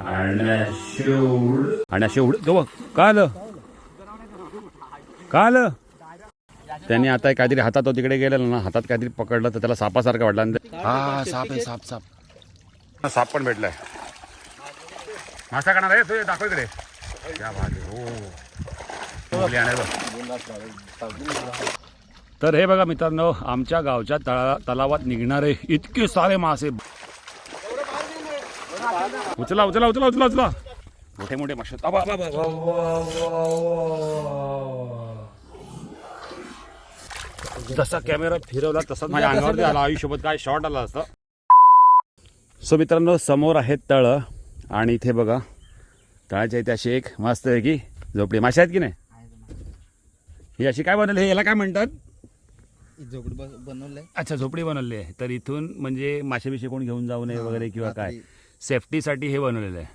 आणि शेवड आणि शेवड तो बघ का आलं? का आलं? त्यांनी आता काहीतरी हातात तो तिकडे गेलेला ना हातात काहीतरी पकडलं तर त्याला सापासारखं वाटलं. आणि हा साप आहे साप साप. साप पण भेटलाय. मासा करणार आहे? तू दाखव इकडे. क्या बात आहे. हो. तर हे बघा मित्रांनो आमच्या गावच्या तळा तलावात निघणारे इतके सारे मासे. उचला उचला उचला उचला उचला. मोठे मोठे मासे. जसा कॅमेरा फिरवला तसाच माझ्या अंगावरती आला आयुष्यभर काय शॉट आला असता. सो मित्रांनो समोर आहे तळ. आणि इथे बघा तळाच्या इथे अशी एक मस्त आहे की झोपडी. मासे आहेत की नाही? ही अशी काय बनवली? याला काय म्हणतात? झोपडी बनवलंय अच्छा झोपडी बनवली आहे. तर इथून म्हणजे मासे बिशे कोण घेऊन जाऊ नये वगैरे किंवा काय? सेफ्टीसाठी हे बनवलेलं आहे.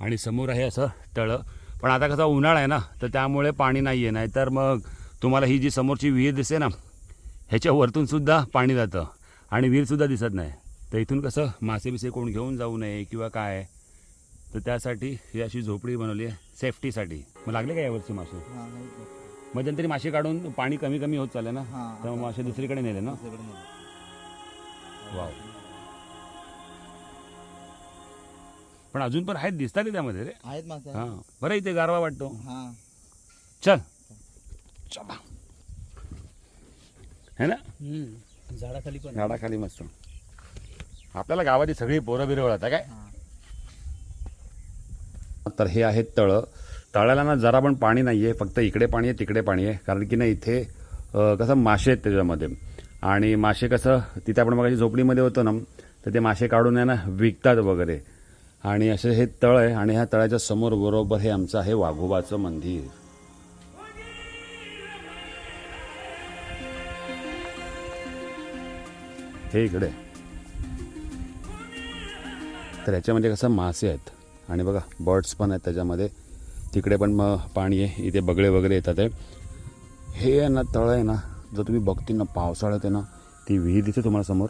आणि समोर आहे असं तळं. पण आता कसा उन्हाळा आहे ना तर त्यामुळे पाणी नाही आहे नाही तर मग तुम्हाला ही जी समोरची विहीर दिसते ना ह्याच्या वरतून सुद्धा पाणी जातं. आणि विहीरसुद्धा दिसत नाही. तर इथून कसं मासे बिसे कोण घेऊन जाऊ नये किंवा काय? तर त्यासाठी ही अशी झोपडी बनवली आहे सेफ्टीसाठी. मग लागले का यावरची मासे? का? मध्यंतरी मासे काढून पाणी कमी कमी होत चाललं ना? तर मग मासे दुसरीकडे नेले ना. वाव. पण अजून पण आहेत दिसतात त्यामध्ये रे. आहेत मासे हा बरं इथे गारवा वाटतो. हा. चल. चला है ना? झाडाखाली पण. झाडाखाली मस्त. आपल्याला गावाची सगळी पोरं बिरं ओळखता काय? तर हे आहेत तळं. तळ्याला ना जरा पण पाणी नाही आहे फक्त इकडे पाणी आहे तिकडे पाणी आहे. कारण की ना इथे अ, कसं मासे आहेत त्याच्यामध्ये. आणि मासे कसं तिथे आपण मग झोपडीमध्ये होतो ना तर ते मासे काढून आहे ना विकतात वगैरे. आणि असे हे तळ आहे आणि ह्या तळ्याच्या समोर बरोबर हे आमचं आहे वाघोबाचं मंदिर. हे इकडे. तर याच्यामध्ये म्हणजे कसं मासे आहेत. आणि बघा बर्ड्स पण आहेत त्याच्यामध्ये. तिकडे पण मग पाणी आहे इथे बगळे वगैरे येतात आहे. हे आहे ना तळ आहे ना जर तुम्ही बघतील ना पावसाळ्यात आहे ना ती विहीर दिसते तुम्हाला समोर.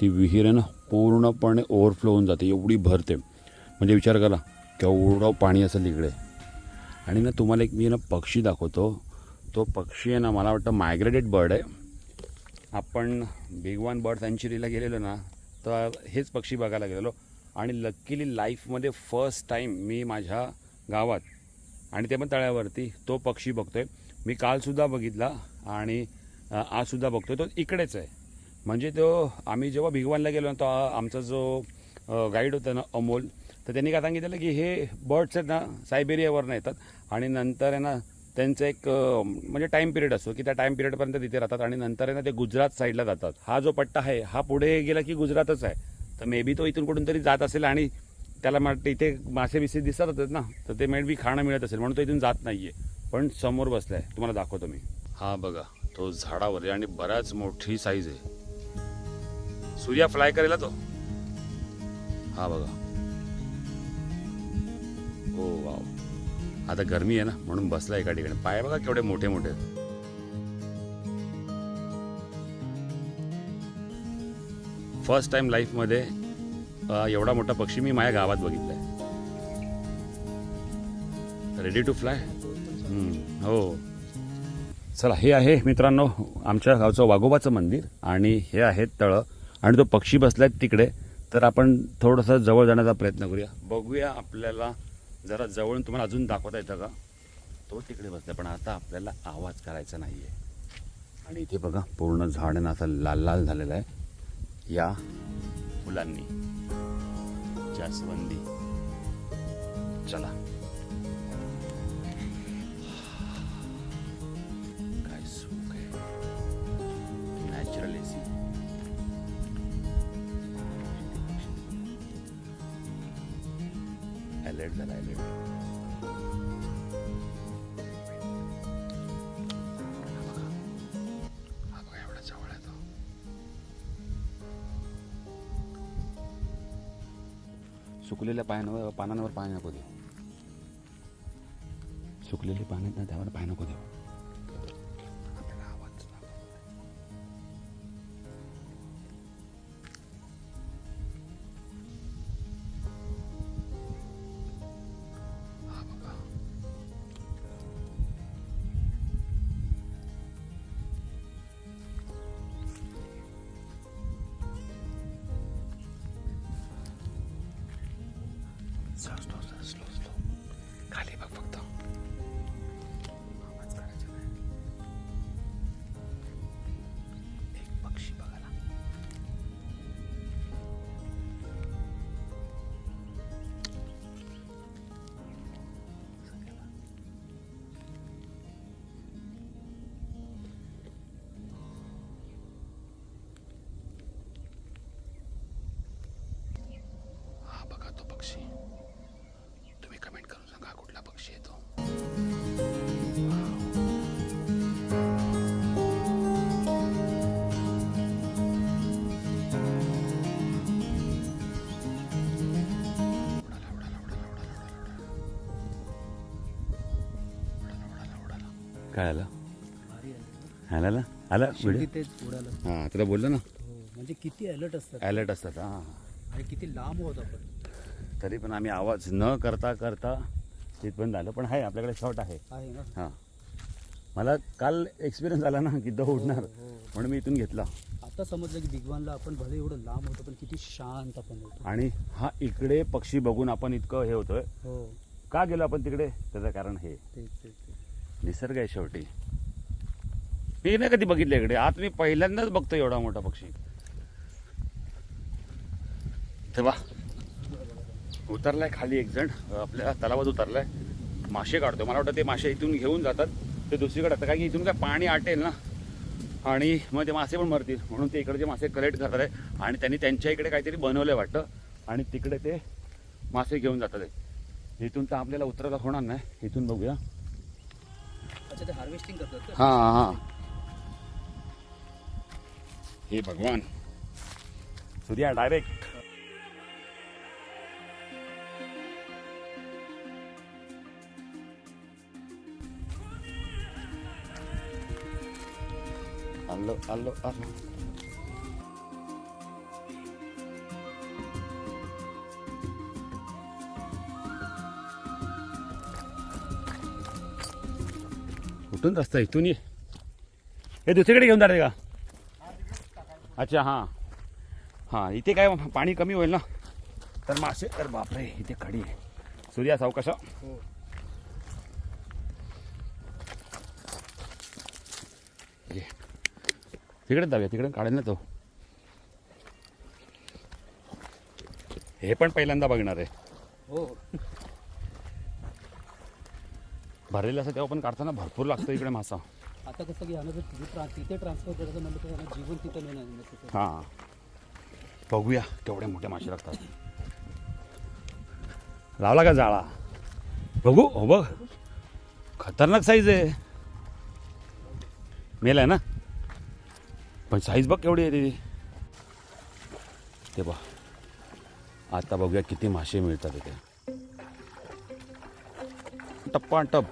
ती विहीर आहे ना पूर्णपणे ओव्हरफ्लो होऊन जाते एवढी भरते. म्हणजे विचार करा केवढं पाणी असेल इकडे. आणि ना तुम्हाला एक मी ना पक्षी दाखवतो. तो पक्षी आहे ना मला वाटतं मायग्रेटेड बर्ड आहे. आपण बिगवान बर्ड सेंचुरीला गेलेलो ना तर हेच पक्षी बघायला गेलेलो. आणि लकीली लाईफमध्ये फर्स्ट टाईम मी माझ्या गावात आणि ते पण तळ्यावरती तो पक्षी बघतो आहे मी कालसुद्धा बघितला आणि आजसुद्धा आजसुद्धा आहे तो इकडेच आहे. म्हणजे तो आम्ही जेव्हा भिगवानला गेलो ना तो आमचा जो गाईड होता ना अमोल तर त्यांनी काय सांगितलं की हे बर्ड्स आहेत ना सायबेरियावरनं येतात आणि नंतर आहे ना त्यांचं एक म्हणजे टाईम पिरियड असतो की त्या टाईम पिरियडपर्यंत तिथे राहतात आणि नंतर आहे ना ते गुजरात साईडला जातात. हा जो पट्टा आहे हा पुढे गेला की गुजरातच आहे. तर मे बी तो इथून कुठून तरी जात असेल आणि त्याला मग इथे मासे बिसे दिसतातच ना तर ते मे बी खाणं मिळत असेल म्हणून तो इथून जात नाही आहे पण समोर बसलाय. तुम्हाला दाखवतो मी. हा बघा तो झाडावर आहे आणि बऱ्याच मोठी साईज आहे. सूर्या फ्लाय करेला तो. हा बघा. हो वाव. आता गरमी आहे ना म्हणून बसला एका ठिकाणी पाय बघा केवढे मोठे मोठे फर्स्ट टाइम लाईफमध्ये एवढा मोठा पक्षी मी माझ्या गावात बघितलाय. रेडी टू फ्लाय हो. चला हे आहे मित्रांनो आमच्या गावचं वाघोबाचं मंदिर आणि हे आहे तळं. आणि तो पक्षी बसलाय तिकडे तर आपण थोडंसं जवळ जाण्याचा प्रयत्न करूया. बघूया आपल्याला जरा जवळून तुम्हाला अजून दाखवता येतं का? तो तिकडे बसलाय पण आता आपल्याला आवाज करायचा नाही आहे आणि इथे बघा पूर्ण झाड आता ना असं लाल लाल झालेलं आहे. या फुलांनी. जास्वंदी. चला. अलर्ट झाला अलर्ट एवढा जवळ आहे तो. सुकलेल्या पायांवर पानांवर पाय नको देऊ. सुकलेली पाण्यात ना त्यावर पाय नको देऊ. स्लो स्लो काय आलं आला? आला शेवटी तेच उडालं हां तुला बोललो ना. हो म्हणजे किती अलर्ट असतात. अलर्ट असतात हां. आणि किती लांब होत आपण. तरी पण आम्ही आवाज न करता करता तिथपर्यंत आलो पण आहे आपल्याकडे शॉट आहे. ना. हां. मला काल एक्सपिरियन्स आला ना की दो उडणार हो. म्हणून मी इथून घेतला. आता समजलं की बिगवानला आपण भले एवढं लांब होतो पण किती शांत आपण होतो. आणि हा इकडे पक्षी बघून आपण इतकं हे होतोय. हो. का गेलो आपण तिकडे? त्याचं कारण हे. निसर्ग आहे शेवटी. मी नाही कधी बघितलं इकडे. आज मी पहिल्यांदाच बघतो एवढा मोठा पक्षी. तेव्हा उतरलाय खाली एक जण. आपल्या तलावात उतरलाय. मासे काढतो मला वाटतं ते मासे इथून घेऊन जातात. ते दुसरीकडे आता कारण की इथून काय पाणी आटेल ना. आणि मग ते मासे पण मरतील. म्हणून ते इकडचे मासे कलेक्ट करतात. आहे आणि त्यांनी त्यांच्या इकडे काहीतरी बनवलंय वाटतं. आणि तिकडे ते मासे घेऊन जातात. इथून तर आपल्याला उतरायला होणार नाही. इथून बघूया. अच्छा ते हार्वेस्टिंग करतात का? हाँ हाँ. हे भगवान. सूर्या डायरेक्ट आलो आलो आलो. कुठून रस्ता इथून ये. हे दुसरीकडे घेऊन जाते का अच्छा हां. हां इथे काय पाणी कमी होईल ना? तर मासे तर बापरे इथे खडी आहे. सूर्या सावकाशा ये. तिकडे जाऊया तिकडे काढेल ना तो. हे पण पहिल्यांदा बघणार आहे. हो. भरलेलं असं तेव्हा पण काढताना भरपूर लागतं इकडे मासा. आता कसं की यानं जर तिथे ट्रा तिथे ट्रान्सफर करायचं म्हणलं तर जीवन तिथं नाही ना तिथं. हां. बघूया केवढे मोठे मासे लागतात. लावला का जाळा? बघू हो बघ. खतरनाक साईज आहे. मेल आहे ना? पण साईज बघ केवढी आहे ती. ते बघ. आता बघूया किती मासे मिळतात इथे. टप्पा टप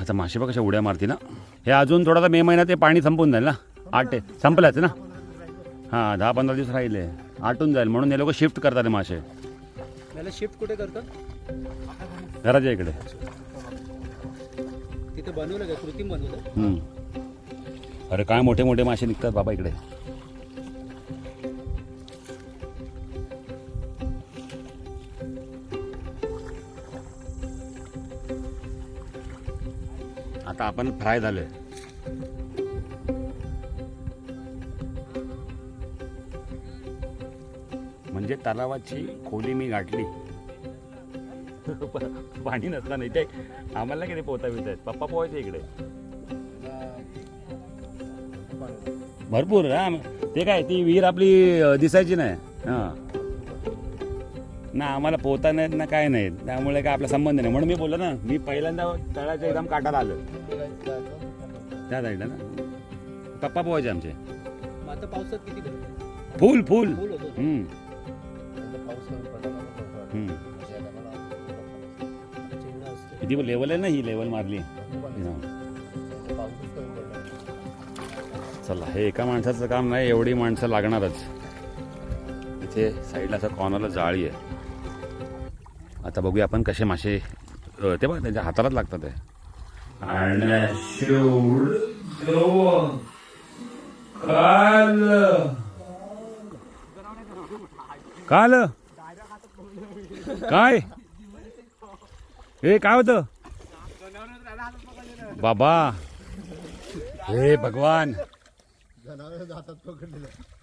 आता मासे बघ कशा उड्या मारती ना हे अजून थोडासा मे महिन्यात ते पाणी संपून जाईल ना? आठ संपलाच ना? हां दहा पंधरा दिवस राहिले. आटून जाईल. म्हणून हे लोक शिफ्ट करतात हे मासे. शिफ्ट कुठे करतात? घराच्या इकडे. तिथे बनवलं का? कृत्रिम बनवलं? हम्म. अरे काय मोठे मोठे मासे निघतात बाबा इकडे. आता आपण फ्राय झालोय. म्हणजे तलावाची खोली मी गाठली. पाणी नसताना इथे आम्हाला किती पोहता बित आहेत? पप्पा पोहायचे इकडे. भरपूर हा. ते काय ती विहीर आपली दिसायची नाही. हां. ना आम्हाला पोहता नाहीत ना काय नाही. त्यामुळे काय आपला संबंध नाही. म्हणून मी बोललो ना मी पहिल्यांदा तळाच्या एकदम काटाला आलो. त्या साईडला ना. पप्पा पोहायचे आमचे. मग आता पावसात किती भरलं फुल फुल. फुल होतो. हम्म, असतं. किती लेवल आहे ना ही लेवल मारली. हां. चला हे एका माणसाचं काम नाही एवढी माणसं लागणारच. इथे साईडला असं कॉर्नरला जाळी आहे. आता बघूया आपण कसे मासे ते बघ त्यांच्या हातालाच लागतात ते. आणि काय आलं काय? हे काय होतं? बाबा. हे भगवान.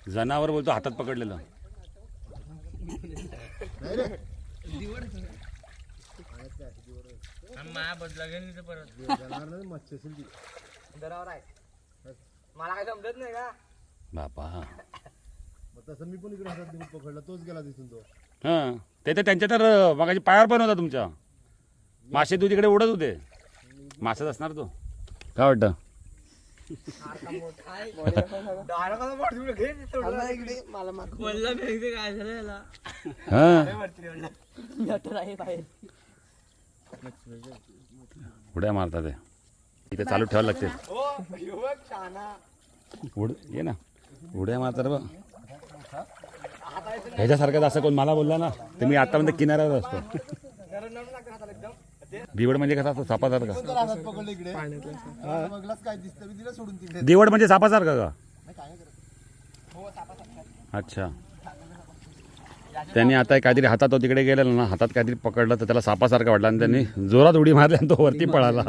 जनावर बोलतो हातात पकडलेलं. मला काय समजत नाही का? बाबा मग तसं मी पण इकडे हातात घेऊन पकडला तोच गेला तिथून तो. हां ते तर त्यांच्या तर मागाची पायावर पण होता तुमच्या. मासे तू तिकडे उडत होते. मासेच असणार तो. काय वाटतं? उड्या मारतात ते. इथे चालू ठेवायला लागते. उड ये ना. उड्या मारतात बघ. ह्याच्यासारखं असं कोण मला बोलला ना तर मी आतापर्यंत किनाऱ्यावर असतो. दिवड म्हणजे कसा असतो सापासारखा तर हातात पकडलं इकडे. हा, बघलाच काय दिसतं मी दिला सोडून तिकडे. दिवड म्हणजे सापासारखा का नाही, काय करत. अच्छा. त्यांनी आता काहीतरी हातात तो तिकडे गेलेला ना हातात काहीतरी पकडलं तर त्याला सापासारखा वाटला आणि त्यांनी जोरात उडी मारली आणि तो वरती पळाला.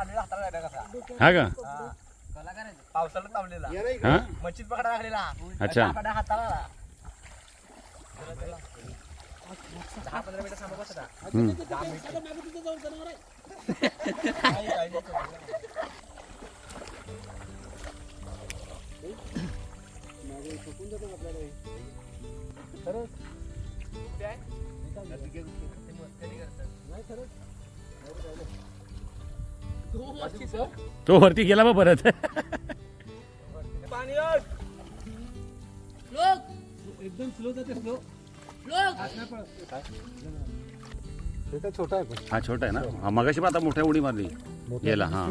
हा का? पावसाला तावलेला हा? मच्छीत पकडा लागलेला. अच्छा. हाताला दहा पंधरा मिनिटं थांबा बसता हम्म. तो वरती गेला बा परत. पाणी एकदम स्लो जाते स्लो छोटा आहे पण. हा छोटा आहे ना? हा मगाशी पण आता मोठ्या उडी मारली. गेला हा.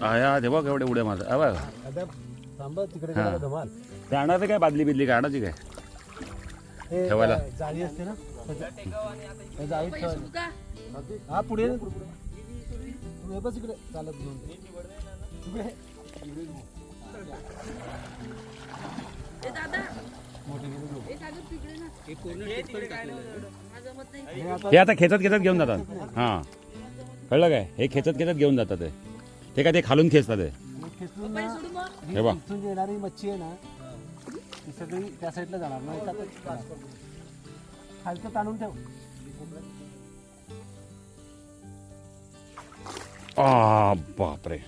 हा बघ एवढे उड्या हा बघ. आता थांबा तिकडे हा. गेला धमाल. ते आणायचं काय बादली बिदली? काय आणायची काय? हे ठेवायला. काय, जाळी असते ना? त्या जाळीत ठेवायला. हा पुढे ये ना, पुढे, पुढे. तू हे बस इकडे. चालत घेऊन हे आता हे आता खेचत खेचत घेऊन जातात. हा. कळलं काय? हे खेचत खेचत घेऊन जातात ते. ते काय ते खालून खेचतात ते. हे जी येणारी मच्छी आहे ना ती सगळी त्या साईडला जाणार. ना एका खालचं ताणून ठेव. आ बापरे.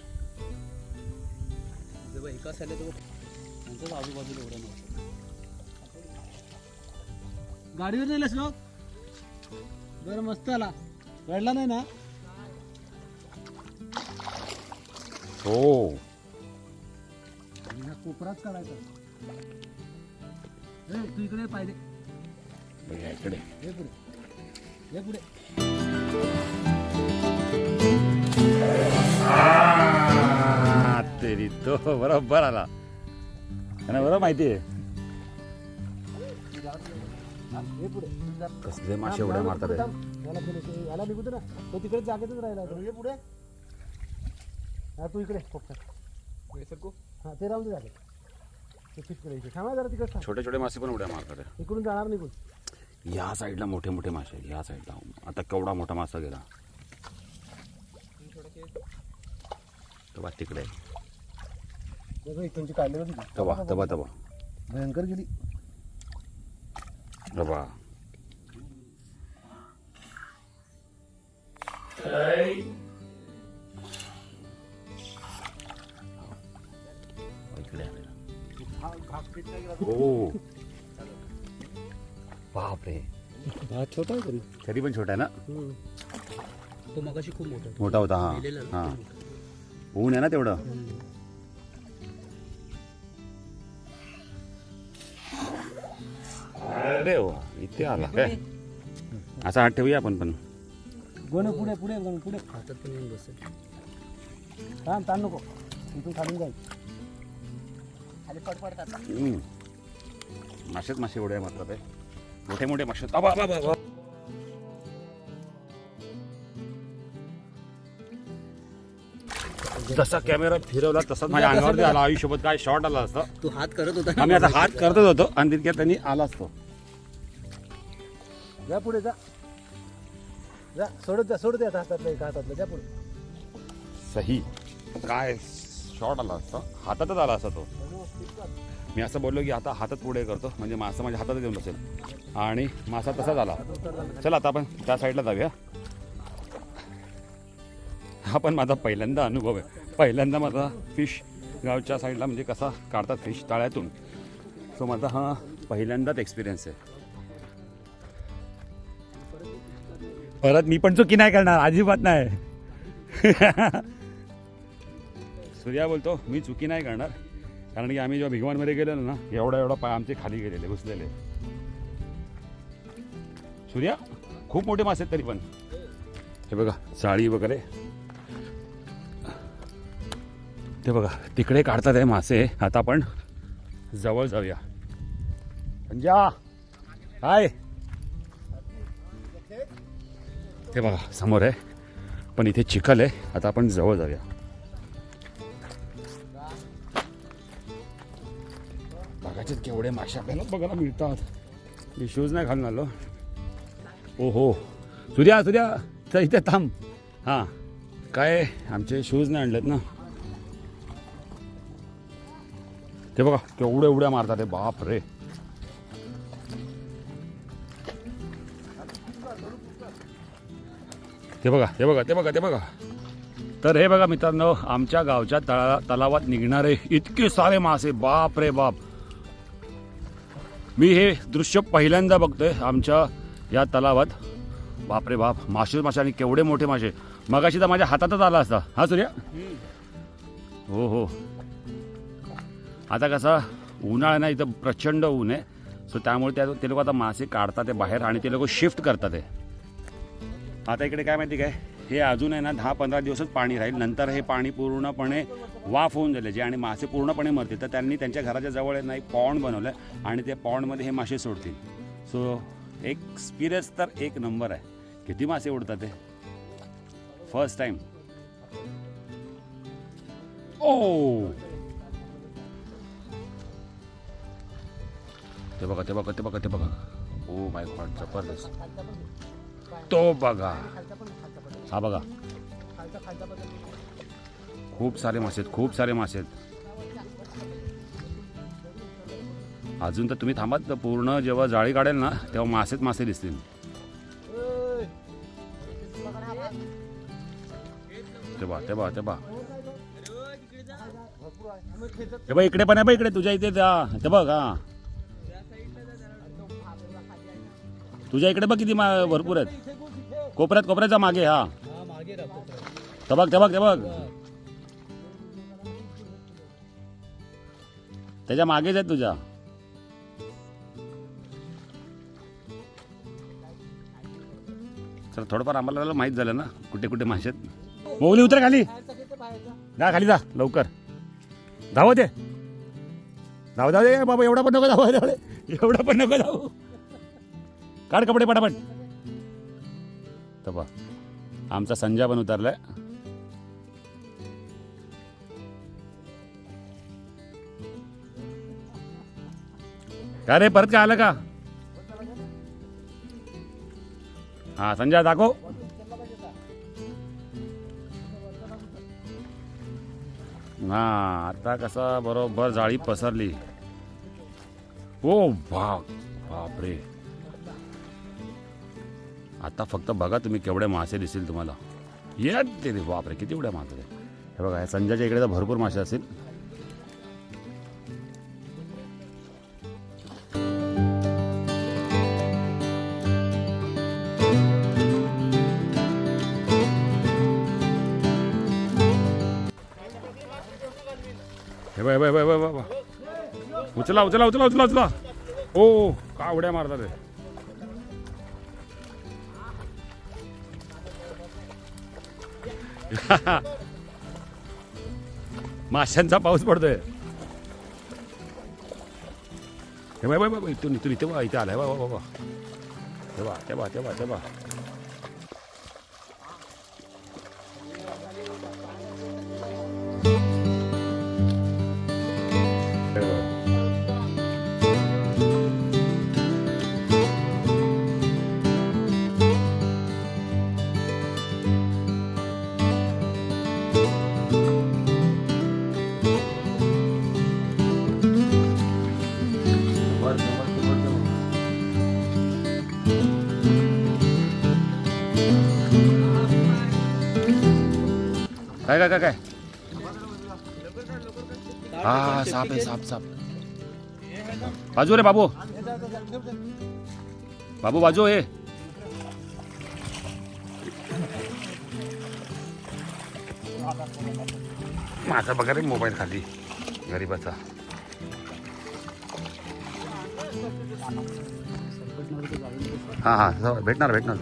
जवळ एका साईडला जवळ त्यांच्याच आजूबाजूला एवढं नव्हतं गाडीवर नाही लोक बरं मस्त आला. रडला नाही ना? हो. हा कोपराच काढायचा. तू इकडे पाहिजे बघ इकडे. हे पुढे. हे पुढे. आ, तो बरोबर आला. त्यांना बरोबर माहिती आहे. कसले मासे उड्या मारतात याला याला निघू दे ना तो तिकडे जागेतच राहिला हा. तू इकडे हा ते राहून दे जागे ते थांबा जरा तिकडे थांब. छोटे छोटे मासे पण उड्या मारतात इकडून जाणार निघून या साईडला मोठे मोठे मासे आहेत, या साईडला. आता केवढा मोठा मासा गेला. तो बा तिकडे. आहे इथूनची काढली होती ती. तबा तबा तबा भयंकर गेली. तबा इकडे. हो. बापरे. हा छोटा आहे तरी. तरी पण छोटा आहे ना? तो मगाशी खूप मोठा मोठा होता हा हा. ऊन आहे ना तेवढं? अरे वा इथे आला. काय असा हात ठेवूया आपण पण. गोण पुढे पुढे गोण पुढे. हातात पण येऊन बसेल थांब ताण नको. इथून खालून जाईल. खाली पड पडतात हम्म. मासेच मासे उड्या मारतात आहे मोठे मोठे मासे. अबा, अबा, अबा, अबा. जसा कॅमेरा फिरवला तसाच माझ्या अंगावरती आला. आयुष्यभर काय शॉट आला असता. तू हात करत होता आम्ही आता हात करतच होतो आणि तितक्यात त्यांनी आला असतो. जा पुढे जा. जा सोडत जा सोडत आता हातातलं एका हातातलं. जा पुढे. सही. काय शॉट आला असता? हातातच आला असता तो. मी असं बोललो की आता हातात पुढे करतो. म्हणजे मासा माझ्या हातात येऊन बसेल. आणि मासा तसाच आला चला आता आपण त्या साईडला जाऊया. हा पण माझा पहिल्यांदा अनुभव आहे. पहिल्यांदा माझा फिश गावच्या साईडला म्हणजे कसा काढतात फिश तळ्यातून. सो माझा हा पहिल्यांदाच एक्सपिरियन्स आहे. परत मी पण चुकी नाही करणार अजिबात नाही. सूर्या बोलतो मी चुकी नाही करणार. कारण की आम्ही जेव्हा भिगवानमध्ये गेलेलो ना एवढा एवढा पाय आमचे खाली गेलेले घुसलेले. सूर्या खूप मोठे मासे आहेत तरी पण. हे बघा साळी वगैरे. ते बघा तिकडे काढतात हे मासे. आता आपण जवळ जाऊया. पंजा हाय. ते बघा समोर आहे. पण इथे चिखल आहे. आता आपण जवळ जाऊया. बघायचे केवढे मासे आपल्याला बघायला मिळतात. मी शूज नाही घालून आलो ओ हो सूर्या सूर्या. चल इथे थांब. हां. काय आमचे शूज नाही आणलेत ना. ते बघा केवढे एवढ्या मारतात ते बाप रे. ते बघा ते बघा ते बघा ते बघा. तर हे बघा मित्रांनो आमच्या गावच्या तळा तलावात निघणारे इतके सारे मासे बाप रे बाप. मी हे दृश्य पहिल्यांदा बघतोय आमच्या या तलावात. बाप रे बाप मासे मासे आणि केवढे मोठे मासे. मगाशी तर माझ्या हातातच आला असता. हा सूर्या? हो हो. आता कसा उन्हाळा ना इथं प्रचंड ऊन आहे. सो त्यामुळे त्या ते लोक आता मासे काढतात ते बाहेर आणि ते लोक शिफ्ट करतात ते. आता इकडे काय माहिती काय? हे अजून आहे ना दहा पंधरा दिवसच पाणी राहील. नंतर हे पाणी पूर्णपणे वाफ होऊन झाले जे आणि मासे पूर्णपणे मरतील. तर त्यांनी त्यांच्या घराच्या जवळ आहे ना एक पॉन्ड बनवलं आहे आणि त्या पॉन्डमध्ये हे मासे सोडतील. सो एक्सपिरियन्स तर एक नंबर आहे. किती मासे उडतात ते? फर्स्ट टाइम ओ ते बघा ते बघा ते बघा ते बघा. ओ माय गॉड जबरदस्त. तो बघा. हा बघा. खूप सारे मासे आहेत खूप सारे मासे आहेत. अजून तर तुम्ही थांबात पूर्ण जेव्हा जाळी काढेल ना तेव्हा मासेच मासे दिसतील. ते बा ते बा ते बा ते बघ इकडे पण आहे बघ इकडे तुझ्या इथे जा. ते बघ हा. तुझ्या इकडे बघ किती मा- भरपूर आहेत. कोपऱ्यात कोपऱ्याचा मागे हा. हा मागे राहतो ते बघ ते बघ ते बघ. त्याच्या मागेच आहेत तुझ्या. सर थोडंफार आम्हाला माहीत झालं ना कुठे कुठे मासे आहेत. मोवली उतर खाली. जा खाली जा लवकर. धावत दे धाव धाव दे बाबा एवढा पण नको धाव एवढा पण नको धावू. काढ कपडे पटापट. तर बा आमचा संजय पण उतरलाय. का रे परत काय आलं का? हा संजय दाखव. हा आता कसा बरोबर जाळी पसरली. ओ बाप बापरे. आता फक्त बघा तुम्ही केवढे मासे दिसतील तुम्हाला. येत ते बापरे किती एवढ्या मासे आहेत. हे बघा या संजयच्या इकडे तर भरपूर मासे असतील. हे बाय बाय बाय बाय बघ, उचला उचला उचला उचला उचला. ओ का उड्या मारतात माशांचा पाऊस पडतोय. हे बाय बाय बाय इथून इथून इथे बा इथे आलाय बा बाबा तेव्हा तेव्हा तेव्हा तेव्हा काय काय हा? साप आहे साप साप बाजू रे बाबू। बाबू बाजू हे माझा बघा रे मोबाईल खाली। गरीबाचा हा हा भेटणार भेटणार।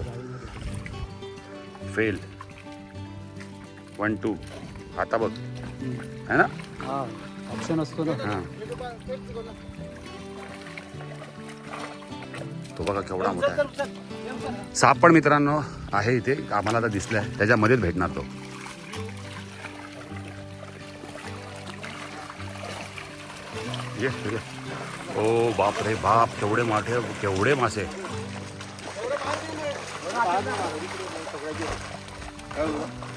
फेल वन टू आता बघ. है ना? हा ऑप्शन असतो ना. हा. तो बघा केवढा मोठा आहे. साप पण मित्रांनो आहे इथे. आम्हाला आता दिसलाय. त्याच्यामध्येच भेटणार तो. ये ये. ओ बाप रे बाप केवढे मोठे केवढे मासे.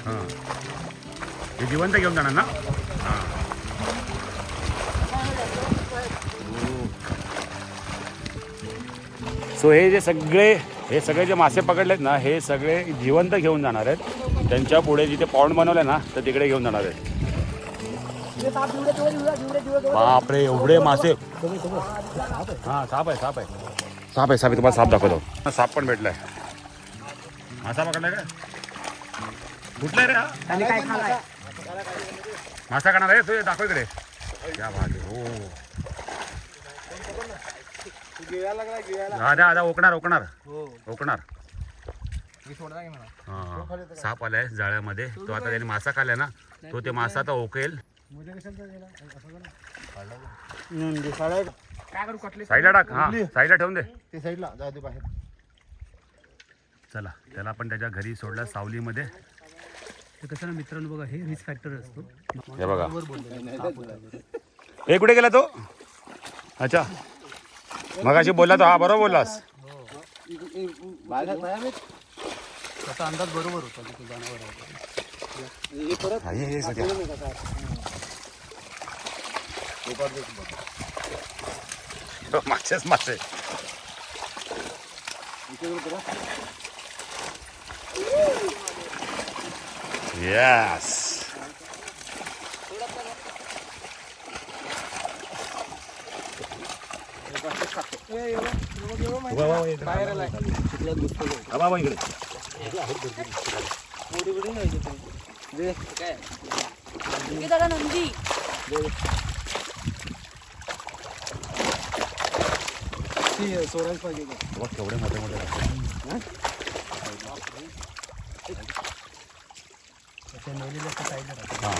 हा. हे जिवंत घेऊन जाणार ना? सो हे जे सगळे हे सगळे जे मासे पकडलेत ना हे सगळे जिवंत घेऊन जाणार आहेत. त्यांच्या पुढे जिथे पाऊंड बनवले ना तर तिकडे घेऊन जाणार आहेत. बापरे एवढे मासे. हा साप आहे साप आहे. साप आहे साप आहे तुम्हाला साप दाखवतो. साप पण भेटलाय. मासा पकडलाय का? कुठलाय रे हा? मासा करणार आहे तू दाखव इकडे. क्या बात आहे हो. द्या ओकणार ओकणार. ओकणार. हा. साप आलाय जाळ्यामध्ये. तो आता त्याने मासा खाल्लाय ना तो ते मासा आता ओकेल. साईडला टाक हा साईडला ठेवून दे. ते साईडला जाऊ दे बाहेर. चला त्याला आपण त्याच्या घरी सोडला सावलीमध्ये. ते कसं ना मित्रांनो बघा हे रिस्क फॅक्टर असतो. हे बघा. हे कुठे गेला तो? अच्छा. मगाशी बोलला तो. हा बरोबर बोललास. त्याचा अंदाज बरोबर होता तिथे जनावर हे- मासेच मासे Yes. बाबा इकडे दादा नंदी सोडायला पाहिजे बघ केवढे मोठे मोठे आहेत. हा.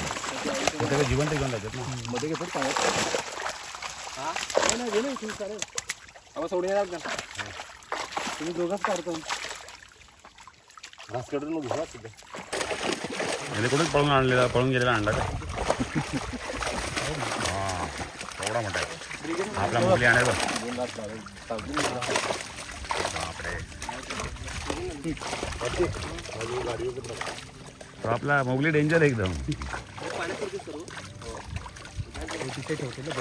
ते सगळे जिवंत घेऊन जातात ना. मध्ये घेतो पाण्यात सोडून येणार का? तुम्ही दोघांच काढतो. रासकडून घुसा याने कुठून पळून आणलेला पळून गेलेला आणला का हा केवढा मोठा आहे. आपला मुली आणेल बघ. बापरे. तो आपला मोगली डेंजर एकदम.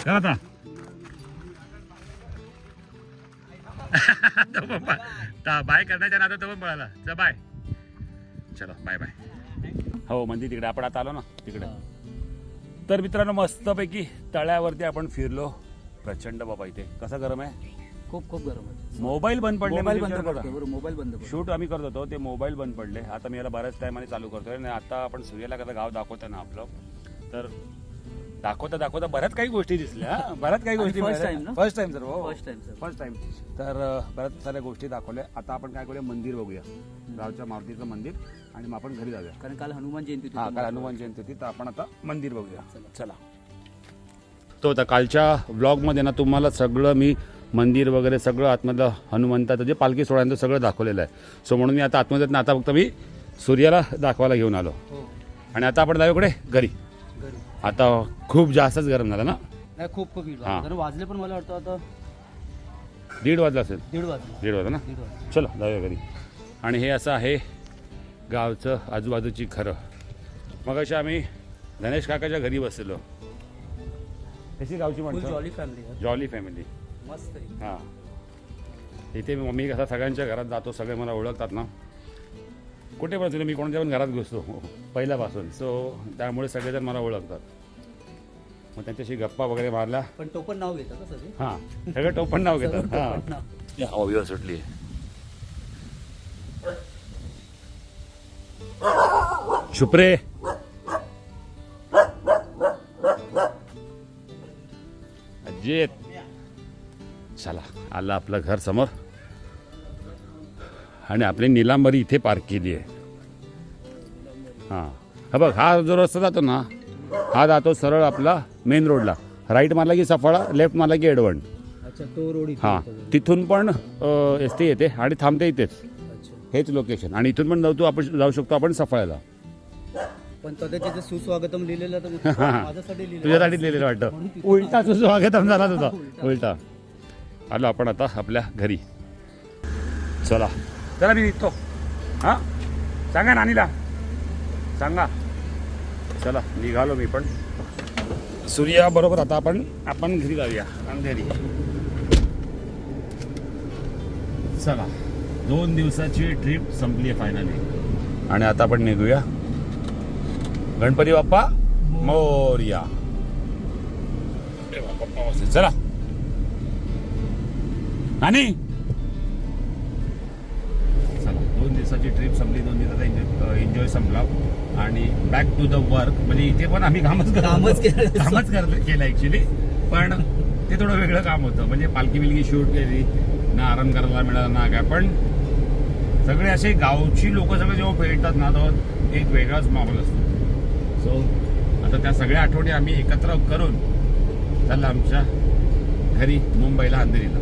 आता. तो पण बाय करण्याच्या नादात तो पण पळाला. चल बाय. चलो बाय बाय. हो म्हणजे तिकडे आपण आता आलो ना तिकडे. तर मित्रांनो मस्तपैकी तळ्यावरती आपण फिरलो. प्रचंड बाबा इथे. कसं गरम आहे? खूप खूप गरम आहे. मोबाईल बंद पडले मोबाईल म्हणजे बंद पडतो. बरोबर मोबाईल बंद पडतो. शूट आम्ही करत होतो ते मोबाईल बंद पडले. आता मी याला बऱ्याच टायमाने चालू करतोय. आणि आता आपण सूर्याला कसं गाव दाखवतोय ना आपलं तर दाखवता दाखवता बऱ्याच काही गोष्टी दिसल्या. बऱ्याच काही गोष्टी time ना? First time sir first time sir first time तर बऱ्याच साऱ्या गोष्टी दाखवल्या. आता आपण काय करूया? मंदिर बघूया. गावच्या मारुतीचं मंदिर. आणि मग आपण घरी जाऊया. कारण काल हनुमान जयंती होती हा काल हनुमान जयंती होती. तर आपण आता मंदिर बघूया. चला. तो आता कालच्या ब्लॉगमध्ये ना तुम्हाला सगळं मी मंदिर वगैरे सगळं आतमधलं हनुमंताचं जे पालखी सोहळ्यांचं सगळं दाखवलेलं आहे. सो म्हणून मी आता आतमध्ये ना आता फक्त मी सूर्याला दाखवायला घेऊन आलो. हो. आणि आता आपण जाऊ इकडे घरी. आता खूप जास्तच गरम झालं ना? नाही खूप खूप वाजले पण मला वाटतं आता. दीड वाजला असेल. दीड वाजले. दीड वाजता ना? वाजले. चलो जाऊया घरी. आणि हे असं आहे गावचं आजूबाजूची खरं मग अशा आम्ही गणेश काकाच्या घरी बसलेलो. कशी गावची माणसं? जॉली फॅमिली जॉली फॅमिली मस्त आहे. हां. इथे मी मम्मी कसा सगळ्यांच्या घरात जातो सगळे मला ओळखतात ना. कुठे पण असेल मी कोणाच्या पण घरात घुसतो पहिल्यापासून. सो त्यामुळे सगळेजण मला ओळखतात. मग त्यांच्याशी गप्पा वगैरे मारल्या. पण तो पण नाव घेतं कसं ते हां. सगळं टोपण नाव घेतात. टोपण हां. बिवा सुटली. शुप्रे. अजित. चला आलं आपलं घर समोर. आणि आपली निलांबरी इथे पार्क केली आहे. हां. हा बघ हा जो रस्ता जातो ना हा जातो सरळ आपला मेन रोडला राईट मारला की सफाळा लेफ्ट मारला की एडवण. अच्छा तो रोड इथे हां. तिथून पण एस टी येते आणि थांबते इथेच. हेच लोकेशन आणि इथून पण जाऊ आपण जाऊ शकतो आपण सफाळ्याला. पण सुस्वागतम लिहिलेलं तुझ्यासाठी लिहिलेलं वाटतं. उलटा तुझं स्वागतम झाला तुझा. उलटा. आलो आपण आता आपल्या घरी. चला. चला मी निघतो. हां? सांगा नानीला. सांगा. चला निघालो मी पण. सूर्याबरोबर आता आपण? आपण घरी जाऊया. अंधेरी. चला. दोन दिवसाची ट्रिप संपली आहे फायनली आणि आता आपण निघूया. गणपती बाप्पा मोर्या. चला. आणि? दोन दिवसाची ट्रिप संपली दोन दिवसाचा एन्जॉय एन्जॉय संपला. आणि बॅक टू द वर्क म्हणजे इथे पण आम्ही कामच कामच. कामच करत केलं ऍक्च्युली पण ते थोडं वेगळं काम होतं. म्हणजे पालखी बिलकी शूट केली ना आराम करायला मिळाला ना काय. पण सगळे असे गावची लोक सगळे जेव्हा भेटतात ना तेव्हा एक वेगळाच माहोल असतो. सो आता त्या सगळ्या आठवणी आम्ही एकत्र करून चाललं आमच्या घरी मुंबईला अंधेरीला.